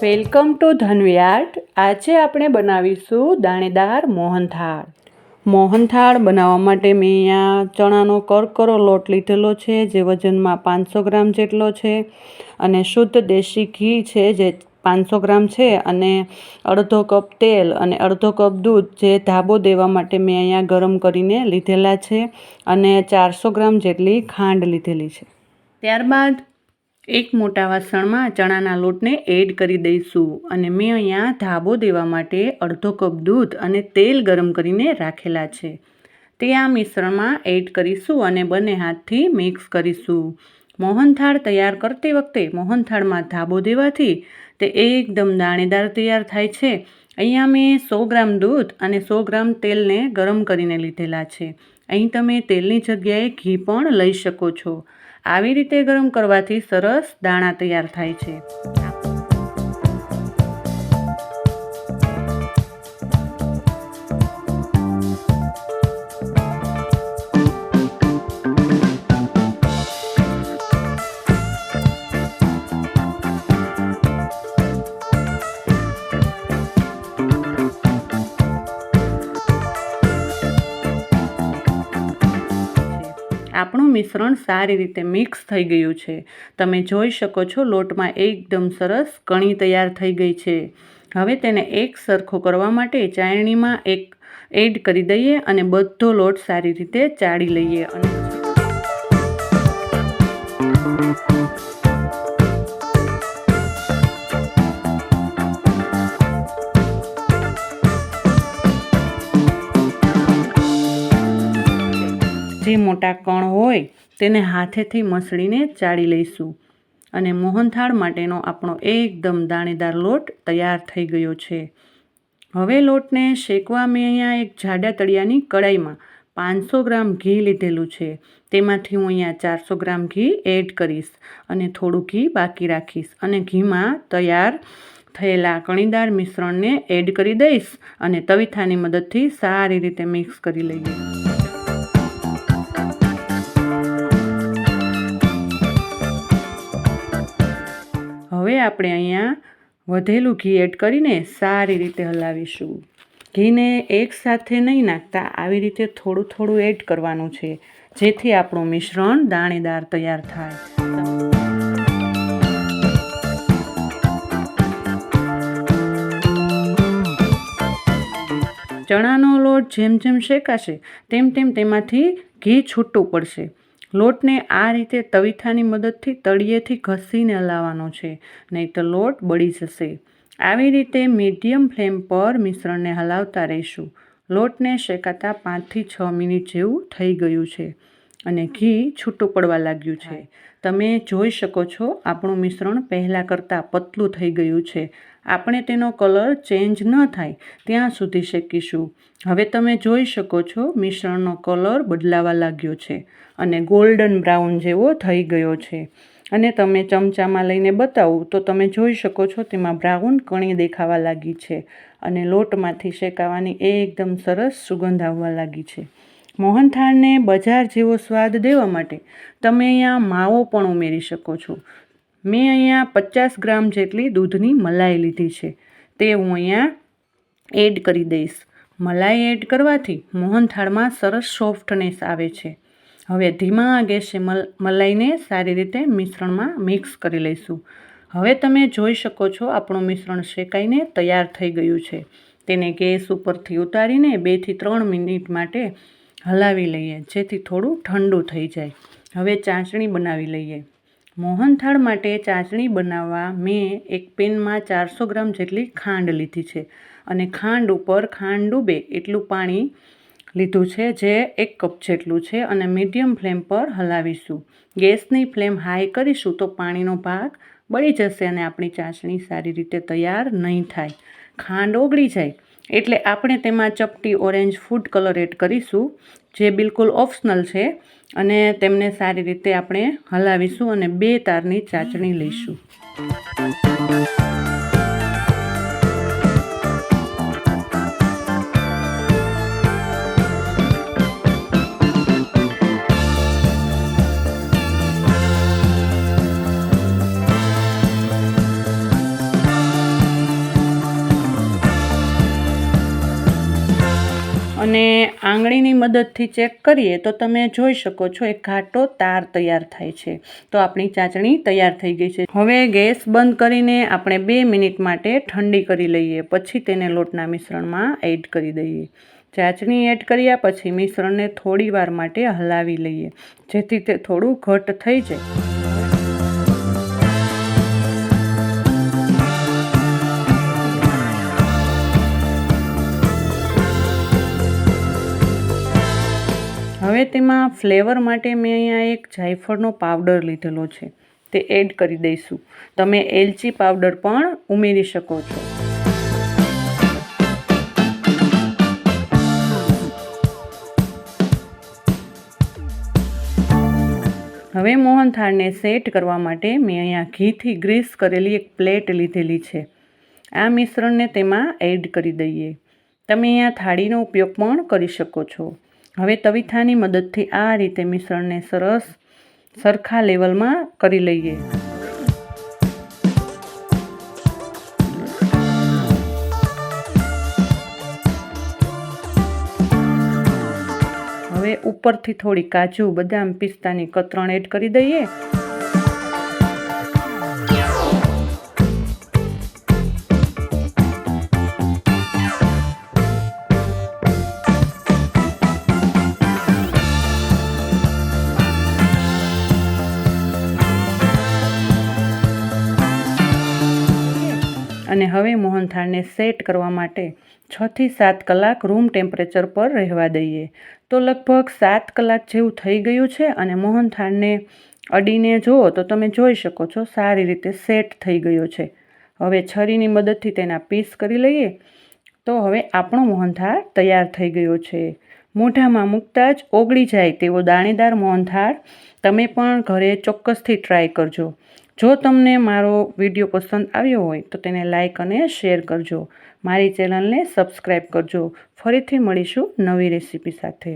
Welcome to ધનવી art આજે આપણે બનાવીશું દાણેદાર મોહનથાળ. મોહનથાળ બનાવવા માટે મેં અહીંયા ચણાનો કરકરો લોટ લીધેલો છે, જે વજનમાં પાંચસો ગ્રામ જેટલો છે અને શુદ્ધ દેશી ઘી છે, જે પાંચસો ગ્રામ છે અને અડધો કપ તેલ અને અડધો કપ દૂધ, જે ધાબો દેવા માટે મેં અહીંયા ગરમ કરીને લીધેલા છે અને ચારસો ગ્રામ જેટલી ખાંડ લીધેલી છે. ત્યારબાદ એક મોટા વાસણમાં ચણાના લોટને એડ કરી દઈશું અને મેં અહીંયા ધાબો દેવા માટે અડધો કપ દૂધ અને તેલ ગરમ કરીને રાખેલા છે. તે આ મિશ્રણમાં એડ કરીશું અને બંને હાથથી મિક્સ કરીશું. મોહનથાળ તૈયાર કરતી વખતે મોહનથાળમાં ધાબો દેવાથી તે એકદમ દાણેદાર તૈયાર થાય છે. અહીંયા મેં સો ગ્રામ દૂધ અને સો ગ્રામ તેલને ગરમ કરીને લીધેલા છે. અહીં તમે તેલની જગ્યાએ ઘી પણ લઈ શકો છો. આવી રીતે ગરમ કરવાથી સરસ દાણા તૈયાર થાય છે. આપણું મિશ્રણ સારી રીતે મિક્સ થઈ ગયું છે. તમે જોઈ શકો છો લોટમાં એકદમ સરસ કણી તૈયાર થઈ ગઈ છે. હવે તેને એક સરખો કરવા માટે ચાયણીમાં એક એડ કરી દઈએ અને બધો લોટ સારી રીતે ચાળી લઈએ અને મોટા કણ હોય તેને હાથેથી મસળીને ચાળી લઈશું. અને મોહનથાળ માટેનો આપણો એકદમ દાણેદાર લોટ તૈયાર થઈ ગયો છે. હવે લોટને શેકવા મેં અહીંયા એક જાડા તળિયાની કડાઈમાં પાંચસો ગ્રામ ઘી લીધેલું છે. તેમાંથી હું અહીંયા ચારસો ગ્રામ ઘી એડ કરીશ અને થોડું ઘી બાકી રાખીશ અને ઘીમાં તૈયાર થયેલા કણીદાર મિશ્રણને એડ કરી દઈશ અને તવીથાની મદદથી સારી રીતે મિક્સ કરી લઈએ. આપણે અહીંયા વધેલું ઘી એડ કરીને સારી રીતે હલાવીશું. ઘીને એકસાથે નહીં નાખતા, આવી રીતે થોડું થોડું એડ કરવાનું છે, જેથી આપણું મિશ્રણ દાણેદાર તૈયાર થાય. ચણાનો લોટ જેમ જેમ શેકાશે, તેમ તેમ તેમાંથી ઘી છૂટું પડશે. લોટને આ રીતે તવીથાની મદદથી તળિયેથી ઘસીને હલાવવાનો છે નહીં તો લોટ બળી જશે. આવી રીતે મીડિયમ ફ્લેમ પર મિશ્રણને હલાવતા રહીશું. લોટને શેકાતા પાંચથી છ મિનિટ જેવું થઈ ગયું છે. અને ઘી છૂટું પડવા લાગ્યું છે. તમે જોઈ શકો છો આપણું મિશ્રણ પહેલાં કરતાં પતલું થઈ ગયું છે. આપણે તેનો કલર ચેન્જ ન થાય ત્યાં સુધી શેકીશું. હવે તમે જોઈ શકો છો મિશ્રણનો કલર બદલાવા લાગ્યો છે અને ગોલ્ડન બ્રાઉન જેવો થઈ ગયો છે. અને તમે ચમચામાં લઈને બતાવું તો તમે જોઈ શકો છો તેમાં બ્રાઉન કણી દેખાવા લાગી છે અને લોટમાંથી શેકાવાની એકદમ સરસ સુગંધ આવવા લાગી છે. મોહનથાળને બજાર જેવો સ્વાદ દેવા માટે તમે અહીંયા માવો પણ ઉમેરી શકો છો. મેં અહીંયા પચાસ ગ્રામ જેટલી દૂધની મલાઈ લીધી છે. તે હું અહીંયા એડ કરી દઈશ. મલાઈ એડ કરવાથી મોહનથાળમાં સરસ સોફ્ટનેસ આવે છે. હવે ધીમા ગેસે મલ, મલાઈને સારી રીતે મિશ્રણમાં મિક્સ કરી લઈશું. હવે તમે જોઈ શકો છો આપણું મિશ્રણ શેકાઈને તૈયાર થઈ ગયું છે. તેને ગેસ ઉપરથી ઉતારીને બેથી ત્રણ મિનિટ માટે હલાવી લઈએ, જેથી થોડું ઠંડુ થઈ જાય. હવે ચાસણી બનાવી લઈએ. મોહનથાળ માટે ચાસણી બનાવવા મેં એક પેનમાં ચારસો ગ્રામ જેટલી ખાંડ લીધી છે અને ખાંડ ઉપર ખાંડ ડૂબે એટલું પાણી લીધું છે જે એક કપ જેટલું છે અને મીડિયમ ફ્લેમ પર હલાવીશું. ગેસની ફ્લેમ હાઈ કરીશું તો પાણીનો ભાગ બળી જશે અને આપણી ચાસણી સારી રીતે તૈયાર નહીં થાય. ખાંડ ઓગળી જાય. એટલે આપણે તેમાં ચપટી ઓરેન્જ ફૂડ કલર એડ કરીશું, જે બિલકુલ ઓપ્શનલ છે, અને તેમને સારી રીતે આપણે હલાવીશું અને બે તારની ચાચણી લઈશું. અને આંગળીની મદદથી ચેક કરીએ તો તમે જોઈ શકો છો એક ઘાટો તાર તૈયાર થાય છે. તો આપણી ચાસણી તૈયાર થઈ ગઈ છે. હવે ગેસ બંધ કરીને આપણે બે મિનિટ માટે ઠંડી કરી લઈએ. પછી તેને લોટના મિશ્રણમાં એડ કરી દઈએ. ચાસણી એડ કર્યા પછી મિશ્રણને થોડી વાર માટે હલાવી લઈએ, જેથી તે થોડું ઘટ થઈ જાય. હવે તેમાં ફ્લેવર માટે મેં અહીંયા એક જાયફળનો પાવડર લીધેલો છે. તે એડ કરી દઈશું. તમે એલચી પાવડર પણ ઉમેરી શકો છો. હવે મોહનથાળને સેટ કરવા માટે મેં અહીંયા ઘીથી ગ્રીસ કરેલી એક પ્લેટ લીધેલી છે. આ મિશ્રણને તેમાં એડ કરી દઈએ. તમે અહીંયા થાળીનો ઉપયોગ પણ કરી શકો છો. હવે તવીથાની મદદથી આ રીતે મિશ્રણને સરસ સરખા લેવલમાં કરી લઈએ. હવે ઉપરથી થોડી કાજુ, બદામ, પિસ્તાની કતરણ એડ કરી દઈએ. અને હવે મોહનથાળને સેટ કરવા માટે છથી સાત કલાક રૂમ ટેમ્પરેચર પર રહેવા દઈએ. તો લગભગ સાત કલાક જેવું થઈ ગયું છે અને મોહનથાળને અડીને જુઓ તો તમે જોઈ શકો છો સારી રીતે સેટ થઈ ગયો છે. હવે છરીની મદદથી તેના પીસ કરી લઈએ. તો હવે આપણો મોહનથાળ તૈયાર થઈ ગયો છે. મોઢામાં મૂકતા જ ઓગળી જાય તેવો દાણેદાર મોહનથાળ તમે પણ ઘરે ચોક્કસથી ટ્રાય કરજો. જો તમને મારો વીડિયો પસંદ આવ્યો હોય, તો તેને લાઇક અને શેર કરજો. મારી ચેનલને સબસ્ક્રાઈબ કરજો. ફરીથી મળીશું નવી રેસીપી સાથે.